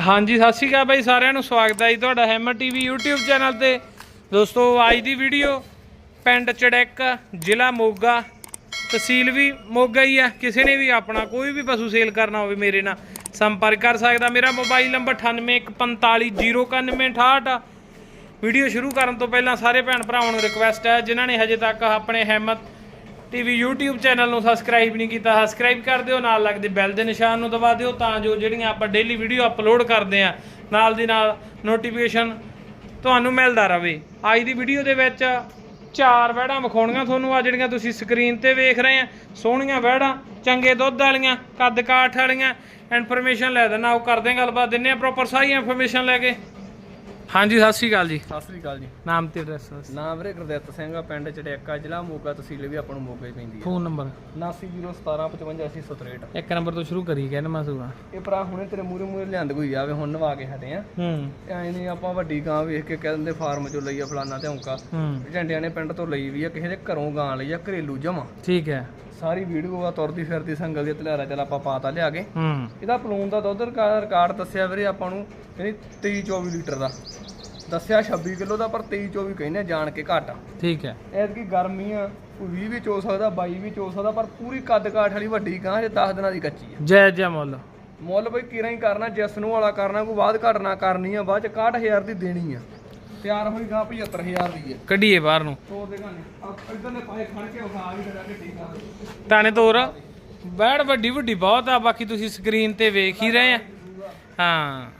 ਹਾਂਜੀ, ਸਤਿ ਸ਼੍ਰੀ ਅਕਾਲ ਬਾਈ, ਸਾਰਿਆਂ ਨੂੰ ਸਵਾਗਤ ਹੈ ਜੀ ਤੁਹਾਡਾ ਹੈਮਰ ਟੀਵੀ YouTube ਚੈਨਲ ਤੇ। ਦੋਸਤੋ, ਅੱਜ ਦੀ ਵੀਡੀਓ ਪਿੰਡ ਚੜੈਕ, ਜ਼ਿਲ੍ਹਾ ਮੋਗਾ, ਤਹਿਸੀਲ ਵੀ ਮੋਗਾ ਹੀ ਆ। ਕਿਸੇ ਨੇ ਵੀ ਆਪਣਾ, ਕੋਈ ਵੀ ਪਸ਼ੂ ਸੇਲ ਕਰਨਾ ਹੋਵੇ ਮੇਰੇ ਨਾਲ, ਸੰਪਰਕ ਕਰ ਸਕਦਾ। ਮੇਰਾ ਮੋਬਾਈਲ ਨੰਬਰ 9814509168 ਆ। ਵੀਡੀਓ ਸ਼ੁਰੂ ਕਰਨ ਤੋਂ ਪਹਿਲਾਂ ਸਾਰੇ ਭੈਣ ਭਰਾਵਾਂ ਨੂੰ ਰਿਕੁਐਸਟ ਹੈ, ਜਿਨ੍ਹਾਂ ਨੇ ਹਜੇ ਤੱਕ ਆਪਣੇ ਹੈਮਤ ਟੀਵੀ YouTube ਚੈਨਲ ਨੂੰ ਸਬਸਕ੍ਰਾਈਬ ਨਹੀਂ ਕੀਤਾ ਸਬਸਕ੍ਰਾਈਬ ਕਰ ਦਿਓ, ਨਾਲ ਲੱਗਦੇ ਬੈਲ ਦੇ ਨਿਸ਼ਾਨ ਨੂੰ ਦਬਾ ਦਿਓ ਤਾਂ ਜੋ ਜਿਹੜੀਆਂ ਆਪਾਂ ਡੇਲੀ ਵੀਡੀਓ ਅਪਲੋਡ ਕਰਦੇ ਆ ਨਾਲ ਦੀ ਨਾਲ ਨੋਟੀਫਿਕੇਸ਼ਨ ਤੁਹਾਨੂੰ ਮਿਲਦਾ ਰਹੇ। ਅੱਜ ਦੀ ਵੀਡੀਓ ਦੇ ਵਿੱਚ ਚਾਰ ਵਹਿੜਾਂ ਵਿਖਾਉਣੀਆਂ ਤੁਹਾਨੂੰ ਆ ਜਿਹੜੀਆਂ ਤੁਸੀਂ ਸਕਰੀਨ ਤੇ ਵੇਖ ਰਹੇ ਆ ਸੋਹਣੀਆਂ ਵਹਿੜਾਂ, ਚੰਗੇ ਦੁੱਧ ਵਾਲੀਆਂ, ਕੱਦ ਕਾਠ ਵਾਲੀਆਂ ਇਨਫੋਰਮੇਸ਼ਨ ਲੈ ਦੇਣਾ ਉਹ ਕਰਦੇ ਗੱਲਬਾਤ ਦਿੰਨੇ ਆ ਪ੍ਰੋਪਰ ਸਾਰੀ ਇਨਫੋਰਮੇਸ਼ਨ ਲੈ ਕੇ। ਹਾਂਜੀ ਸਤਿ ਸ਼੍ਰੀ ਅਕਾਲ ਜੀ। ਸਤਿ ਸ੍ਰੀ ਅਕਾਲ ਜੀ। ਨਾਮ ਤੇ ਐਡਰੈਸ ਨਾਮ ਵੀਰੇ ਗੁਰਦਿੱਤ ਸਿੰਘ ਆ ਪਿੰਡ ਚੜਿਆਕਾ ਜ਼ਿਲ੍ਹਾ ਮੋਗਾ ਤਹਿਸੀਲ ਵੀ ਆਪਾਂ ਨੂੰ ਮੋਗਾ ਹੀ ਪੈਂਦੀ ਹੈ ਫੋਨ ਨੰਬਰ। 7901755863 ਇੱਕ ਨੰਬਰ ਤੋਂ ਸ਼ੁਰੂ ਕਰੀ ਕਹਿੰਦਾ ਮਾਸੂਆ ਇਹ ਭਰਾ ਹੁਣੇ ਤੇਰੇ ਮੂਰੇ ਮੂਰੇ ਲਿਆਂਦ ਕੋਈ ਆਵੇ ਹੁਣ ਨਵਾ ਕੇ ਹਟੇ ਆ। ਹੂੰ। ਐ ਨਹੀਂ ਆਪਾਂ ਵੱਡੀ ਗਾਂ ਵੇਖ ਕੇ ਕਹਿ ਦਿੰਦੇ ਫਾਰਮ ਚੋਂ ਲਈ ਆ ਫਲਾਨਾ ਤੇ ਔਂਕਾ ਹੂੰ। ਝੰਡਿਆਂ ਨੇ ਪਿੰਡ ਤੋਂ ਲਈ ਵੀ ਆ ਕਿਸੇ ਦੇ ਘਰੋਂ ਗਾਂ ਲਈ ਆ ਘਰੇਲੂ ਜਮਾ। ਠੀਕ ਹੈ। ਸਾਰੀ ਵੀਡੀਓ ਆ ਤੁਰਦੀ ਫਿਰਦੀ ਸੰਗਲ ਦੀ ਤਲਿਆਰਾ ਚੱਲ ਆਪਾਂ ਪਾਤਾ ਲਿਆ ਕੇ ਹੂੰ। ਇਹਦਾ ਪਲੂਨ ਦਾ ਦੁੱਧ ਰਿਕਾ- ਰਿਕਾਰਡ ਦੱਸਿਆ ਵੀਰੇ ਆਪਾਂ ਨੂੰ ਯਾਨੀ 23 24 ਲੀਟਰ ਦਾ। ਦੱਸਿਆ 26 ਕਿਲੋ ਦਾ ਪਰ 23 24 ਕਹਿੰਦੇ ਜਾਣ ਕੇ ਘੱਟ ਠੀਕ ਹੈ। ਐਤਕੀ ਗਰਮੀ ਆ ਕੋਈ 20 ਵੀ ਚੋ ਸਕਦਾ 22 ਵੀ ਚੋ ਸਕਦਾ ਪਰ ਪੂਰੀ ਕੱਦ ਕਾਠ ਵਾਲੀ ਵੱਡੀ ਗਾਂ ਜੇ 10 ਦਿਨਾਂ ਦੀ ਕੱਚੀ ਆ। ਜੈ ਜੈ ਮੁੱਲ। ਮੁੱਲ ਬਈ ਕਿਰਾਂ ਹੀ ਕਰਨਾ ਜਿਸ ਨੂੰ ਵਾਲਾ ਕਰਨਾ ਕੋਈ ਬਾਅਦ ਘਟਣਾ ਕਰਨੀ ਆ ਬਾਅਦ ਚ 61000 ਦੀ ਦੇਣੀ ਆ। ਤਿਆਰ ਹੋਈ ਗਾਂ 75000 ਦੀ ਆ ਕੱਢੀਏ ਬਾਹਰ ਨੂੰ। ਤੋਰ ਦੇ ਗਾਂ ਇਧਰ ਨੇ ਪਾਏ ਖੜ ਕੇ ਵਿਖਾ ਵੀ ਕਰਾ ਕੇ ਠੀਕ ਆ ਤਾਣੇ ਤੋਰ। ਬੈੜ ਵੱਡੀ ਵੱਡੀ ਬਹੁਤ ਆ ਬਾਕੀ ਤੁਸੀਂ ਸਕਰੀਨ ਤੇ ਵੇਖ ਹੀ ਰਹੇ ਆ। ਹਾਂ।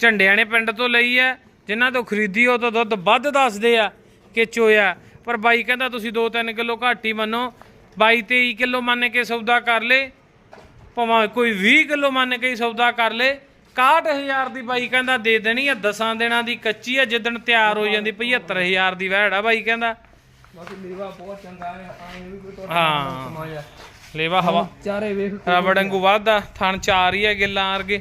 ਝੰਡਿਆਂ ਨੇ ਪਿੰਡ ਤੋਂ ਲਈ ਆ ਜਿਨ੍ਹਾਂ ਤੋਂ ਖਰੀਦੀ ਉਹ ਤਾਂ ਦੁੱਧ ਵੱਧ ਦੱਸਦੇ ਆ ਕਿ ਚੋਇਆ। ਪਰ ਬਾਈ ਕਹਿੰਦਾ ਤੁਸੀਂ 2-3 ਕਿਲੋ ਘੱਟ ਹੀ ਮੰਨੋ। 22-23 ਕਿਲੋ ਮੰਨ ਕੇ ਸੌਦਾ ਕਰ ਲੇ। ਭਾਵੇਂ ਕੋਈ 20 ਕਿਲੋ ਮੰਨ ਕੇ ਹੀ ਸੌਦਾ ਕਰ ਲੇ। 61000 ਦੀ ਬਾਈ ਕਹਿੰਦਾ ਦੇ ਦੇਣੀ ਆ ਦਸਾਂ ਦਿਨਾਂ ਦੀ ਕੱਚੀ ਆ ਜਿੱਦਣ ਤਿਆਰ ਹੋ ਜਾਂਦੀ 75000 ਦੀ ਵਹਿੜ ਆ ਬਾਈ ਕਹਿੰਦਾ। ਬਾਕੀ ਨੀਵਾ ਬਹੁਤ ਚੰਗਾ ਆ ਆਏ ਵੀ ਕੋਈ ਤੋਰ ਹਾਂ। ਲੇਵਾ ਹਵਾ। ਚਾਰੇ ਵੇਖ ਰਬੜੰਗੂ ਵਾਧਾ ਥਣ ਚਾਰ ਹੀ ਆ ਗਿੱਲਾਂ ਵਰਗੇ।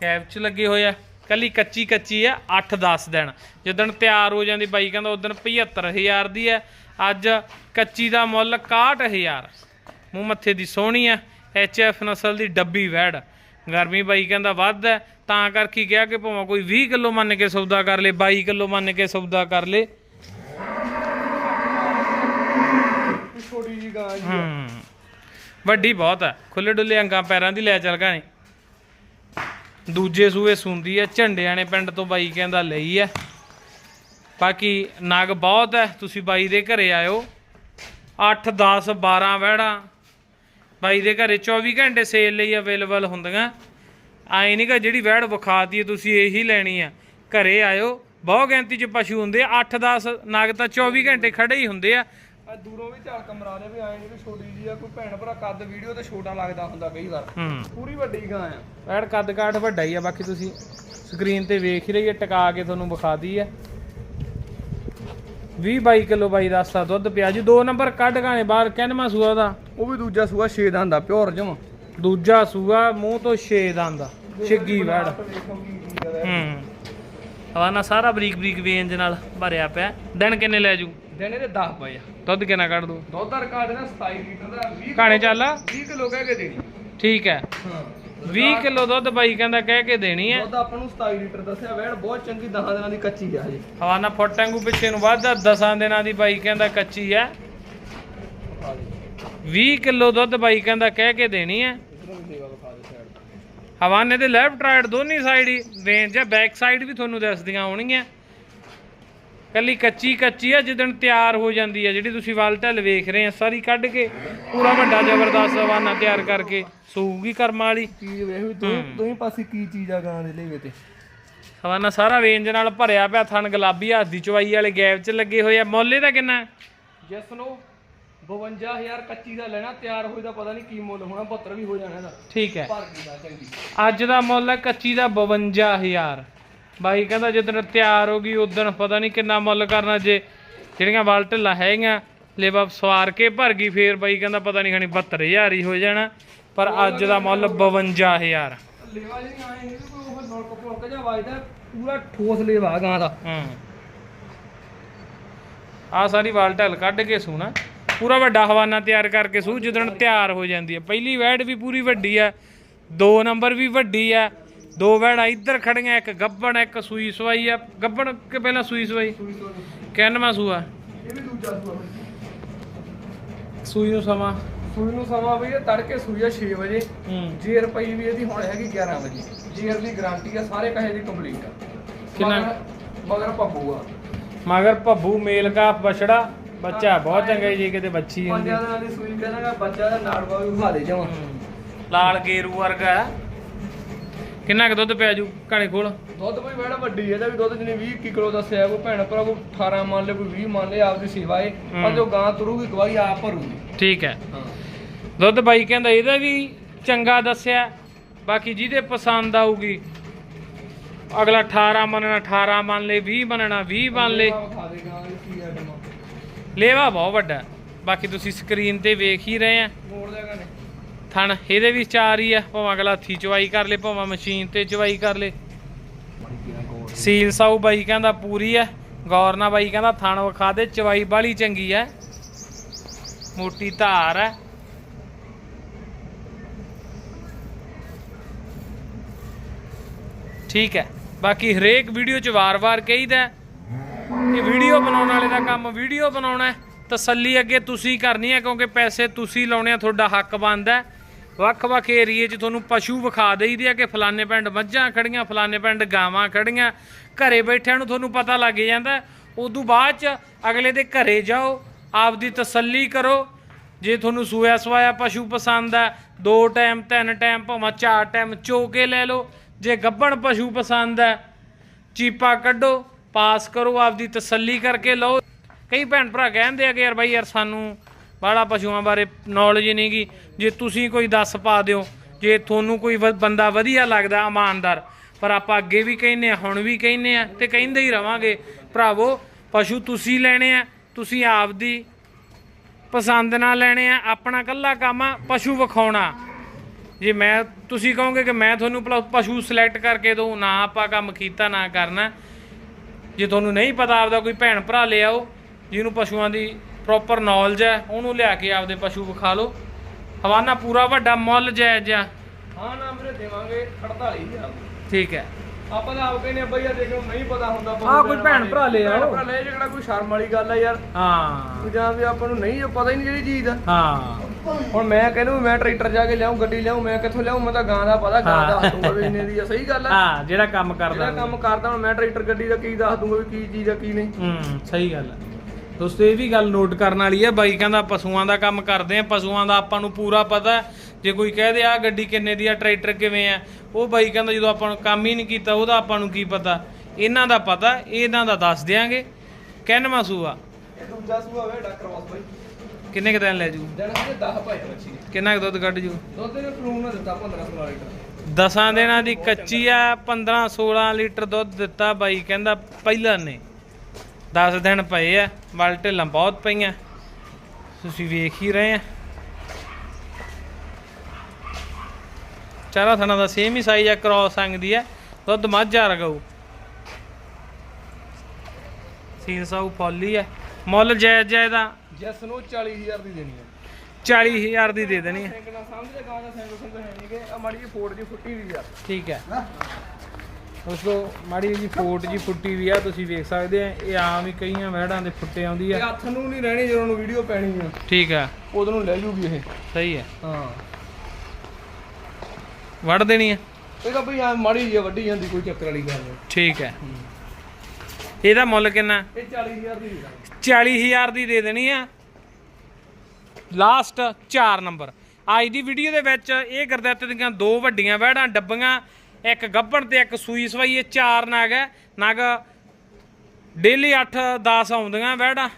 ਕੈਪ ਚ ਲੱਗੇ ਹੋਏ ਆ। ਕੱਲੀ ਕੱਚੀ ਕੱਚੀ ਆ 8-10 ਦਿਨ। ਜਿੱਦਣ ਤਿਆਰ ਹੋ ਜਾਂਦੀ ਬਾਈ ਕਹਿੰਦਾ ਉਦੋਂ 75000 ਦੀ ਆ। ਅੱਜ ਕੱਚੀ ਦਾ ਮੁੱਲ 61000 ਮੂੰਹ ਮੱਥੇ ਦੀ ਸੋਹਣੀ ਆ। ਐਚਐਫ ਨਸਲ ਦੀ ਡੱਬੀ ਵੈੜ। ਗਰਮੀ ਬਾਈ ਕਹਿੰਦਾ ਵੱਧ ਹੈ ਤਾਂ ਕਰਕੇ ਕਿਹਾ ਕਿ ਭਾਵੇਂ ਕੋਈ 20 ਕਿਲੋ ਮੰਨ ਕੇ ਸੌਦਾ ਕਰ ਲੇ 22 ਕਿਲੋ ਮੰਨ ਕੇ ਸੌਦਾ ਕਰ ਲੇ। ਛੋਟੀ ਜੀ ਗਾਂ ਜੀ ਹੂੰ ਵੱਡੀ ਬਹੁਤ ਹੈ। ਖੁੱਲੇ ਡੁੱਲੇ ਅੰਗਾਂ ਪੈਰਾਂ ਦੀ ਲੈ ਚੱਲ ਗਾਣੇ। ਦੂਜੇ ਸੂਏ ਸੁੰਦੀ ਹੈ ਝੰਡਿਆਂ ਨੇ ਪਿੰਡ ਤੋਂ ਬਾਈ ਕਹਿੰਦਾ ਲਈ ਹੈ। ਬਾਕੀ ਨਗ ਬਹੁਤ ਹੈ ਤੁਸੀਂ ਬਾਈ ਦੇ ਘਰੇ ਆਇਓ। 8 10 12 ਵਹਿੜਾਂ ਬਾਈ ਦੇ ਘਰੇ 24 ਘੰਟੇ ਸੇਲ ਲਈ ਅਵੇਲੇਬਲ ਹੁੰਦੀਆਂ। ਆਏ ਨਹੀਂ ਕਿ ਜਿਹੜੀ ਵਹਿੜ ਵਿਖਾਤੀ ਤੁਸੀਂ ਇਹੀ ਲੈਣੀ ਆ। ਘਰੇ ਆਇਓ ਬਹੁਤ ਗਿਣਤੀ 'ਚ ਪਸ਼ੂ ਹੁੰਦੇ ਆ 8 10 ਨਗ ਤਾਂ 24 ਘੰਟੇ ਖੜੇ ਹੀ ਹੁੰਦੇ ਆ। ਆ ਦੂਰੋਂ ਵੀ ਝਲਕ ਮਰਾ ਦੇ ਵੀ ਆਏ ਨਹੀਂ ਵੀ ਛੋਟੀ ਜੀ ਆ ਕੋਈ ਭੈਣ ਭਰਾ ਕੱਦ ਵੀਡੀਓ ਤੇ ਛੋਟਾ ਲੱਗਦਾ ਹੁੰਦਾ ਕਈ ਵਾਰ। ਪੂਰੀ ਵੱਡੀ ਗਾਂ ਆ। ਵੈੜ ਕੱਦ ਕਾਠ ਵੱਡਾ ਹੀ ਆ ਬਾਕੀ ਤੁਸੀਂ ਸਕਰੀਨ ਤੇ ਵੇਖ ਹੀ ਰਹੀ ਹੈ ਟਿਕਾ ਕੇ ਤੁਹਾਨੂੰ ਵਿਖਾਦੀ ਹੈ 20 22 ਕਿਲੋ ਬਾਈ ਦੱਸਦਾ ਦੁੱਧ ਪਿਆ ਜੀ ਦੋ ਨੰਬਰ ਕੱਢ ਗਾਣੇ ਬਾਹਰ ਕਿੰਨਵਾਂ ਸੂਆ ਦਾ। ਉਹ ਵੀ ਦੂਜਾ ਸੂਆ 6 ਦਾ ਹੁੰਦਾ ਪਿਓਰ ਜਮ। ਦੂਜਾ ਸੂਆ ਮੂੰਹ ਤੋਂ 6 ਦੰਦ ਛਿੱਗੀ ਵੈੜ। ਹੂੰ। ਹਵਾਨਾ ਸਾਰਾ ਬਰੀਕ ਬਰੀਕ ਵੇਂਜ ਨਾਲ ਭਰਿਆ ਪਿਆ। ਦਿਨ ਕਿੰਨੇ ਲੈ ਜੂ? ਦਿਨ ਇਹਦੇ 10 ਪਏ ਆ। ਦੁੱਧ ਕਿੰਨਾ ਕੱਢ ਦੂ? ਦੁੱਧ ਦਾ ਰਿਕਾਰਡ ਨਾ 27 ਲੀਟਰ ਦਾ 20 ਘਾਣੇ ਚੱਲ 20 ਕਿਲੋ ਕਹਿ ਕੇ ਦੇਣੀ। ਠੀਕ ਹੈ। ਹਾਂ। 20 ਕਿਲੋ ਦੁੱਧ ਬਾਈ ਕਹਿੰਦਾ ਕਹਿ ਕੇ ਦੇਣੀ ਹੈ। ਦੁੱਧ ਆਪਾਂ ਨੂੰ 27 ਲੀਟਰ ਦੱਸਿਆ ਵੈੜ ਬਹੁਤ ਚੰਗੀ 10 ਦਿਨਾਂ ਦੀ ਕੱਚੀ ਆ ਹਜੇ। ਹਵਾਨਾ ਫੁੱਟ ਵਾਂਗੂ ਪਿੱਛੇ ਨੂੰ ਵੱਧਦਾ ਦਸਾਂ ਦਿਨਾਂ ਦੀ ਬਾਈ ਕਹਿੰਦਾ ਕੱਚੀ ਹੈ। 20 ਕਿਲੋ ਦੁੱਧ ਬਾਈ ਕਹਿੰਦਾ ਕਹਿ ਕੇ ਦੇਣੀ ਹੈ ਹਵਾਨੇ ਦੇ ਲੈਫਟ ਰਾਈਟ ਦੋਨੀ ਸਾਈਡ ਹੀ ਰੇਂਜ ਹੈ ਬੈਕ ਸਾਈਡ ਵੀ ਤੁਹਾਨੂੰ ਦੱਸਦੀਆਂ ਹੋਣਗੀਆਂ। ਕੱਲੀ ਕੱਚੀ ਕੱਚੀ ਆ ਜਿੱਦਣ ਤਿਆਰ ਹੋ ਜਾਂਦੀ ਆ ਜਿਹੜੀ ਤੁਸੀਂ ਵਾਲ ਢਲ ਵੇਖ ਰਹੇ ਆ ਸਾਰੀ ਕੱਢ ਕੇ ਪੂਰਾ ਵੱਡਾ ਜ਼ਬਰਦਸਤ ਹਵਾਨਾ ਤਿਆਰ ਕਰਕੇ ਸੂਗੀ ਕਰਮ ਵਾਲੀ। ਹਵਾਨਾ ਸਾਰਾ ਰੇਂਜ ਨਾਲ ਭਰਿਆ ਪਿਆ ਥਣ ਗੁਲਾਬੀ ਹੱਥ ਦੀ ਚਵਾਈ ਵਾਲੇ ਗੈਪ 'ਚ ਲੱਗੇ ਹੋਏ ਆ। ਮੌਲੇ ਦਾ ਕਿੰਨਾ? ਜਸਨੋ 52025 ਦਾ ਲੈਣਾ ਤਿਆਰ ਹੋਈ ਦਾ ਪਤਾ ਨਹੀਂ ਕੀ ਮੁੱਲ ਹੋਣਾ 72 ਵੀ ਹੋ ਜਾਣਾ ਇਹਦਾ। ਠੀਕ ਹੈ। ਭਰ ਗਈ ਦਾ ਚੰਗੀ। ਅੱਜ ਦਾ ਮੁੱਲ ਹੈ ਕੱਚੀ ਦਾ 52000 ਬਾਈ ਕਹਿੰਦਾ ਜਦੋਂ ਤਿਆਰ ਹੋ ਗਈ ਉਦੋਂ ਪਤਾ ਨਹੀਂ ਕਿੰਨਾ ਮੁੱਲ ਕਰਨਾ ਜੇ ਜਿਹੜੀਆਂ ਵਾਲਟਲਾਂ ਹੈਗੀਆਂ ਲੇਬਬ ਸਵਾਰ ਕੇ ਭਰ ਗਈ ਫੇਰ ਬਾਈ ਕਹਿੰਦਾ ਪਤਾ ਨਹੀਂ ਖਾਣੀ 72000 ਹੀ ਹੋ ਜਾਣਾ। ਪਰ ਅੱਜ ਦਾ ਮੁੱਲ 52000 ਲੇਵਾ ਜਿਹੜੀ ਆਏ ਨਹੀਂ ਕੋਈ ਉਹ ਨੋਟ ਕਪੋਰ ਕੇ ਜਾ ਵਾਜਦਾ ਪੂਰਾ ਠੋਸ ਲੇਵਾ ਗਾਂ ਦਾ। ਹੂੰ। ਆ ਸਾਰੀ ਵਾਲਟਲ ਕੱਢ ਕੇ ਸੋਣਾ। ਪੂਰਾ ਵੱਡਾ ਹਵਾਨਾ ਤਿਆਰ ਕਰਕੇ ਸੂ ਜਦੋਂ ਤਿਆਰ ਹੋ ਜਾਂਦੀ ਹੈ। ਪਹਿਲੀ ਵੈੜ ਵੀ ਪੂਰੀ ਵੱਡੀ ਆ ਦੋ ਨੰਬਰ ਵੀ ਵੱਡੀ ਆ ਦੋ ਵੈੜਾ ਇੱਧਰ ਖੜੀਆਂ ਇੱਕ ਗੱਬਣ ਇੱਕ ਸੂਈ ਸਵਾਈ ਆ ਗੱਬਣ ਕਿ ਪਹਿਲਾਂ ਸੂਈ ਸਵਾਈ? ਕਿੰਨਵਾਂ ਸੂਆ? ਇਹ ਵੀ ਦੂਜਾ ਸੂਆ ਸੂਈ ਨੂੰ ਸਮਾਂ? ਸੂਈ ਨੂੰ ਸਮਾਂ ਬਈ ਇਹ ਤੜਕੇ ਸੂਈ ਆ 6 ਵਜੇ। ਜੇਰ ਪਈ ਵੀ ਇਹਦੀ ਹੁਣ ਹੈਗੀ 11 ਵਜੇ। ਜੇਰ ਦੀ ਗਾਰੰਟੀ ਆ ਸਾਰੇ ਕਹੇ ਦੀ ਕੰਪਲੀਟ ਆ ਕਿੰਨਾ? ਮਗਰ- ਪੱਬੂ ਆ। ਮਗਰ ਭੱਬੂ ਮੇਲ ਕਾ ਬਛੜਾ ਬੱਚਾ ਬਹੁਤ ਚੰਗਾ ਜੀ ਕਿਤੇ ਬੱਚੀ ਹੁੰਦੀ। ਪੰਜਾਂ ਦੀ ਸੂਈ ਕਹਿੰਦਾ ਬੱਚਾ ਦਾ ਨਾੜਵਾ ਵੀ ਵਿਖਾ ਦੇ ਜਾਵਾਂ ਲਾਲ ਗੇਰੂ ਵਰਗਾ। ਕਿੰਨਾ ਕੁ ਦੁੱਧ ਪਿਆ ਜੂ ਘਾਣੇ ਕੋਲ? ਦੁੱਧ ਬਈ ਬੜਾ ਵੱਡੀ ਇਹਦਾ ਵੀ ਦੁੱਧ ਜਿਹਨੇ 20 21 ਕਿਲੋ ਦੱਸਿਆ ਕੋਈ ਭੈਣ ਭਰਾ ਕੋਈ 18 ਮੰਨ ਲੈ ਕੋਈ 20 ਮੰਨ ਲੈ ਆਪਦੀ ਸੇਵਾ ਏ। ਪਰ। ਜੋ ਗਾਂ ਤੁਰੂਗੀ ਗਵਾਹੀ ਆਪ ਭਰੂਗੀ। ਠੀਕ ਹੈ। ਹਾਂ। ਦੁੱਧ ਬਾਈ ਕਹਿੰਦਾ ਇਹਦਾ ਵੀ ਚੰਗਾ ਦੱਸਿਆ। ਬਾਕੀ ਜਿਹਦੇ ਪਸੰਦ ਆਊਗੀ ਅਗਲਾ 18 ਮੰਨਣਾ 18 ਮੰਨ ਲੇ 20 ਮੰਨਣਾ 20 ਮੰਨ ਲੇ। ਲੇਵਾ ਬਹੁਤ ਵੱਡਾ ਬਾਕੀ ਤੁਸੀਂ ਸਕਰੀਨ ਤੇ ਵੇਖ ਹੀ ਰਹੇ ਆ। ਮੋੜ ਦੇਗਾ ਨੇ ਥਣ ਇਹਦੇ ਵੀ ਚਾਰ ਹੀ ਆ। ਭਾਵੇਂ ਅਗਲਾ ਹੱਥੀ ਚਵਾਈ ਕਰ ਲੇ ਭਾਵੇਂ ਮਸ਼ੀਨ ਤੇ ਚਵਾਈ ਕਰ ਲੇ। ਸੀਲ ਸਾਊ ਬਾਈ ਕਹਿੰਦਾ ਪੂਰੀ ਐ ਗੌਰ ਨਾਲ ਬਾਈ ਕਹਿੰਦਾ ਥਣ ਵਿਖਾ ਦੇ ਚਵਾਈ ਬਾਲੀ ਚੰਗੀ ਐ ਮੋਟੀ ਧਾਰ ਐ ਠੀਕ ਹੈ। ਬਾਕੀ ਹਰੇਕ ਵੀਡੀਓ 'ਚ ਵਾਰ-ਵਾਰ ਕਹੀਦਾ। ਕਿ ਵੀਡੀਓ ਬਣਾਉਣ ਵਾਲੇ ਦਾ ਕੰਮ ਵੀਡੀਓ ਬਣਾਉਣਾ ਤਸੱਲੀ ਅੱਗੇ ਤੁਸੀਂ ਕਰਨੀ ਹੈ, ਕਿਉਂਕਿ ਪੈਸੇ ਤੁਸੀਂ ਲਾਉਣੇ ਆ, ਤੁਹਾਡਾ ਹੱਕ ਬਣਦਾ ਵੱਖ-ਵੱਖ ਏਰੀਏ 'ਚ ਤੁਹਾਨੂੰ ਪਸ਼ੂ ਵਿਖਾ ਦੇਈਦੇ ਆ ਕਿ ਫਲਾਣੇ ਪਿੰਡ ਮੱਝਾਂ ਖੜੀਆਂ, ਫਲਾਣੇ ਪਿੰਡ ਗਾਵਾਂ ਖੜੀਆਂ। ਘਰੇ ਬੈਠਿਆਂ ਨੂੰ ਤੁਹਾਨੂੰ ਪਤਾ ਲੱਗ ਜਾਂਦਾ ਹੈ। ਉਦੋਂ ਬਾਅਦ 'ਚ ਅਗਲੇ ਦੇ ਘਰੇ ਜਾਓ, ਆਪਦੀ ਤਸੱਲੀ ਕਰੋ। ਜੇ ਤੁਹਾਨੂੰ ਸੂਇਆ ਸਵਾਇਆ ਪਸ਼ੂ ਪਸੰਦ ਹੈ, ਦੋ ਟਾਈਮ, ਤਿੰਨ ਟਾਈਮ, ਭਾਵੇਂ ਚਾਰ ਟਾਈਮ ਚੋ ਕੇ ਲੈ ਲਓ। ਜੇ ਗੱਭਣ ਪਸ਼ੂ ਪਸੰਦ ਹੈ, ਚੀਪਾ ਕੱਢੋ। ਪਾਸ ਕਰੋ, ਆਪਦੀ ਤਸੱਲੀ ਕਰਕੇ ਲਓ। ਕਈ ਭੈਣ ਭਰਾ ਕਹਿੰਦੇ ਆ ਕਿ ਯਾਰ ਬਾਈ ਯਾਰ ਸਾਨੂੰ ਬਾਹਲਾ ਪਸ਼ੂਆਂ ਬਾਰੇ ਨੌਲੇਜ ਨਹੀਂਗੀ ਜੇ ਤੁਸੀਂ ਕੋਈ ਦੱਸ ਪਾ ਦਿਓ, ਜੇ ਤੁਹਾਨੂੰ ਕੋਈ ਵ- ਬੰਦਾ ਵਧੀਆ ਲੱਗਦਾ, ਇਮਾਨਦਾਰ, ਪਰ ਆਪਾਂ ਅੱਗੇ ਵੀ ਕਹਿੰਨੇ ਆ, ਹੁਣ ਵੀ ਕਹਿੰਨੇ ਆ, ਤੇ ਕਹਿੰਦੇ ਹੀ ਰਵਾਂਗੇ। ਭਰਾਵੋ, ਪਸ਼ੂ ਤੁਸੀਂ ਲੈਣੇ ਆ, ਤੁਸੀਂ ਆਪਦੀ ਪਸੰਦ ਨਾਲ ਲੈਣੇ ਆ, ਆਪਣਾ ਕੱਲਾ ਕੰਮ ਆ, ਪਸ਼ੂ ਵਿਖਾਉਣਾ। ਜੇ ਮੈਂ, ਤੁਸੀਂ ਕਹੋਗੇ ਕਿ ਮੈਂ ਤੁਹਾਨੂੰ ਭਲਾ ਪਸ਼ੂ ਸਿਲੈਕਟ ਕਰਕੇ ਦਊ, ਨਾ ਆਪਾਂ ਕੰਮ ਕੀਤਾ, ਨਾ ਕਰਨਾ। ਜੇ ਤੁਹਾਨੂੰ ਨਹੀਂ ਪਤਾ ਆਪਦਾ ਕੋਈ ਭੈਣ ਭਰਾ ਲੈ ਆਓ ਜਿਹਨੂੰ ਪਸ਼ੂਆਂ ਦੀ ਪ੍ਰੋਪਰ ਨੌਲੇਜ ਹੈ ਉਹਨੂੰ ਲਿਆ ਕੇ ਆਪਦੇ ਪਸ਼ੂ ਵਿਖਾ ਲਓ। ਹਵਾਨਾ ਪੂਰਾ ਵੱਡਾ ਮੁੱਲ ਜਾਇਜ਼ ਆ। ਹਾਂ ਨਾ ਵੀਰੇ ਦੇਵਾਂਗੇ। 48000 ਠੀਕ ਹੈ। ਆਪਾਂ ਤਾਂ ਆਪ ਕਹਿੰਦੇ ਆ ਬਈ ਆ ਦੇਖੋ ਨਹੀਂ ਪਤਾ ਹੁੰਦਾ ਆਹ ਕੋਈ ਭੈਣ ਭਰਾ ਲੈ ਆਓ। ਭਰਾ ਲੈ ਜਿਹੜਾ ਕੋਈ ਸ਼ਰਮ ਵਾਲੀ ਗੱਲ ਆ ਯਾਰ। ਹਾਂ। ਜਾਂ ਵੀ ਆਪਾਂ ਨੂੰ ਨਹੀਂ ਪਤਾ ਹੀ ਨਹੀਂ ਜਿਹੜੀ ਚੀਜ਼ ਦਾ ਹਾਂ। ਹੁਣ ਮੈਂ ਕਹਿੰਦਾ ਵੀ ਮੈਂ ਟਰੈਕਟਰ ਜਾ ਕੇ ਲਿਆਉਂ ਗੱਡੀ ਲਿਆਉਂ ਮੈਂ ਕਿੱਥੋਂ ਲਿਆਉਂ ਮੈਂ ਤਾਂ ਗਾਂ ਦਾ ਪਤਾ ਗਾਂ ਦਾ। ਹੱਥ ਦੂੰਗਾ ਵੀ ਇੰਨੇ ਦੀ ਆ ਸਹੀ ਗੱਲ ਆ? ਹਾਂ ਜਿਹੜਾ ਕੰਮ ਜਿਹੜਾ ਕਰਦਾ ਕੰਮ ਕਰਦਾ ਹੁਣ ਮੈਂ ਟਰੈਕਟਰ ਗੱਡੀ ਦਾ ਕੀ ਦੱਸ ਦੂੰਗਾ ਵੀ ਕੀ ਚੀਜ਼ ਆ ਕੀ ਨਹੀਂ? ਹੂੰ ਸਹੀ ਗੱਲ ਹੈ ਦੋਸਤੋ ਇਹ ਵੀ ਗੱਲ ਨੋਟ ਕਰਨ ਵਾਲੀ ਹੈ ਬਾਈ ਕਹਿੰਦਾ ਪਸ਼ੂਆਂ ਦਾ ਕੰਮ ਕਰਦੇ ਆ ਪਸ਼ੂਆਂ ਦਾ ਆਪਾਂ ਨੂੰ ਪੂਰਾ ਪਤਾ। ਜੇ ਕੋਈ ਕਹਿ ਦੇ ਆ ਗੱਡੀ ਕਿੰਨੇ ਦੀ ਆ ਟਰੈਕਟਰ ਕਿਵੇਂ ਆ? ਉਹ ਬਾਈ ਕਹਿੰਦਾ ਜਦੋਂ ਆਪਾਂ ਨੂੰ ਕੰਮ ਹੀ ਨਹੀਂ ਕੀਤਾ ਉਹਦਾ ਆਪਾਂ ਨੂੰ ਕੀ ਪਤਾ? ਇਹਨਾਂ ਦਾ ਪਤਾ ਇਹਨਾਂ ਦਾ ਦੱਸ ਦਿਆਂਗੇ। ਕਹਿਨਵਾ ਸੂਆ ਇਹ ਦੂਜਾ ਸੂਆ ਵੇ ਡਾਕਟਰ ਵਾਸ ਬਾਈ। ਕਿੰਨੇ ਕੁ ਦਿਨ ਲੈ ਜੂ? ਦਿਨ ਦੇ 10 ਭਾਈ ਬੱਚੀ। ਕਿੰਨਾ ਕੁ ਦੁੱਧ ਕੱਢ ਜੂ? ਦੁੱਧ ਨੇ ਫਲੂਨ ਨੇ ਦਿੱਤਾ 15 16 ਲੀਟਰ। ਦਸਾਂ ਦਿਨਾਂ ਦੀ ਕੱਚੀ ਆ 15 16 ਲੀਟਰ ਦੁੱਧ ਦਿੱਤਾ ਬਾਈ ਕਹਿੰਦਾ ਪਹਿਲਾਂ ਨੇ। 10 ਦਿਨ ਪਏ ਆ ਵੱਲ ਢਿੱਲਾਂ ਬਹੁਤ ਪਈਆਂ। ਤੁਸੀਂ ਵੇਖ ਹੀ ਰਹੇ ਆ। ਚਾਰਾ ਥਣਾ ਦਾ ਸੇਮ ਹੀ ਸਾਈਜ਼ ਆ ਕ੍ਰੋਸ ਅੰਗ ਦੀ ਆ। ਦੁੱਧ ਮੱਝਾ ਰਗਾਉ ਸੀਲ ਸਾਊ ਫੌਲੀ ਆ। ਮੁੱਲ ਜਾਇਜ਼ ਜਾਇਜ਼ ਦਾ ਜੈਸ ਨੂੰ 40000 ਦੀ ਦੇਣੀ ਹੈ। 40000 ਦੀ ਦੇ ਦੇਣੀ ਗਾਂ ਦਾ ਸੰਗ ਹੈ ਆ ਮਾੜੀ ਦੀ ਫੁੱਟੀ ਵੀ ਆ। ਠੀਕ ਹੈ। ਦੋਸਤੋ ਮਾੜੀ ਜੀ ਫੋਟ ਜੀ ਫੁੱਟੀ ਵੀ ਆ ਤੁਸੀਂ ਵੇਖ ਸਕਦੇ ਆ ਇਹ ਆਮ ਹੀ ਕਈਆਂ ਵਹਿੜਾਂ ਦੇ ਫੁੱਟੇ ਆਉਂਦੀ ਆ। ਹੱਥ ਨੂੰ ਨਹੀਂ ਰਹਿਣੀ ਜਦੋਂ ਨੂੰ ਵੀਡੀਓ ਪੈਣੀ ਆ। ਠੀਕ ਆ। ਉਦੋਂ ਨੂੰ ਲੈ ਜੂਗੀ ਇਹ। ਸਹੀ ਹੈ ਹਾਂ। ਵੜ ਦੇਣੀ ਆ। ਇਹ ਤਾਂ ਬਈ ਆ ਮਾੜੀ ਆ, ਵੱਡੀ ਜਾਂਦੀ ਕੋਈ ਚੱਕਰ ਵਾਲੀ ਗੱਲ ਨਹੀਂ। ਠੀਕ ਹੈ। ਇਹਦਾ ਮੁੱਲ ਕਿੰਨਾ? ਇਹ 40000 ਦੀ ਦੇ ਦਾਂਗੇ। 40000 ਦੀ ਦੇ ਦੇਣੀ ਆ। ਲਾਸਟ 4 ਨੰਬਰ ਅੱਜ ਦੀ ਵੀਡੀਓ ਦੇ ਵਿੱਚ ਇਹ ਗੁਰਦੱਤ ਦੀਆਂ ਦੋ ਵੱਡੀਆਂ ਵਹਿੜਾਂ ਡੱਬੀਆਂ ਇੱਕ ਗੱਭਣ ਤੇ ਇੱਕ ਸੂਈ ਸਵਾਈ ਇਹ ਚਾਰ ਨਗ ਹੈ। ਨਗ ਡੇਲੀ 8 10 ਆਉਂਦੀਆਂ ਵਹਿੜਾਂ।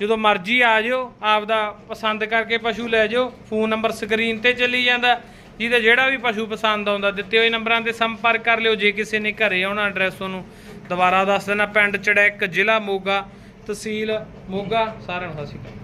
ਜਦੋਂ ਮਰਜ਼ੀ ਆ ਜਿਓ ਆਪਦਾ ਪਸੰਦ ਕਰਕੇ ਪਸ਼ੂ ਲੈ ਜਿਓ। ਫੋਨ ਨੰਬਰ ਸਕਰੀਨ ਤੇ ਚੱਲੀ ਜਾਂਦਾ। ਜਿਹਦਾ ਜਿਹੜਾ ਵੀ ਪਸ਼ੂ ਪਸੰਦ ਆਉਂਦਾ ਦਿੱਤੇ ਹੋਏ ਨੰਬਰਾਂ ਤੇ ਸੰਪਰਕ ਕਰ ਲਿਓ। ਜੇ ਕਿਸੇ ਨੇ ਘਰੇ ਆਉਣਾ ਐਡਰੈਸ ਉਹਨੂੰ ਦੁਬਾਰਾ ਦੱਸ ਦੇਣਾ ਪਿੰਡ ਚੜੈਕ ਜ਼ਿਲ੍ਹਾ ਮੋਗਾ ਤਹਿਸੀਲ ਮੋਗਾ ਸਾਰਿਆਂ ਨੂੰ ਸਤਿ ਸ਼੍ਰੀ ਅਕਾਲ।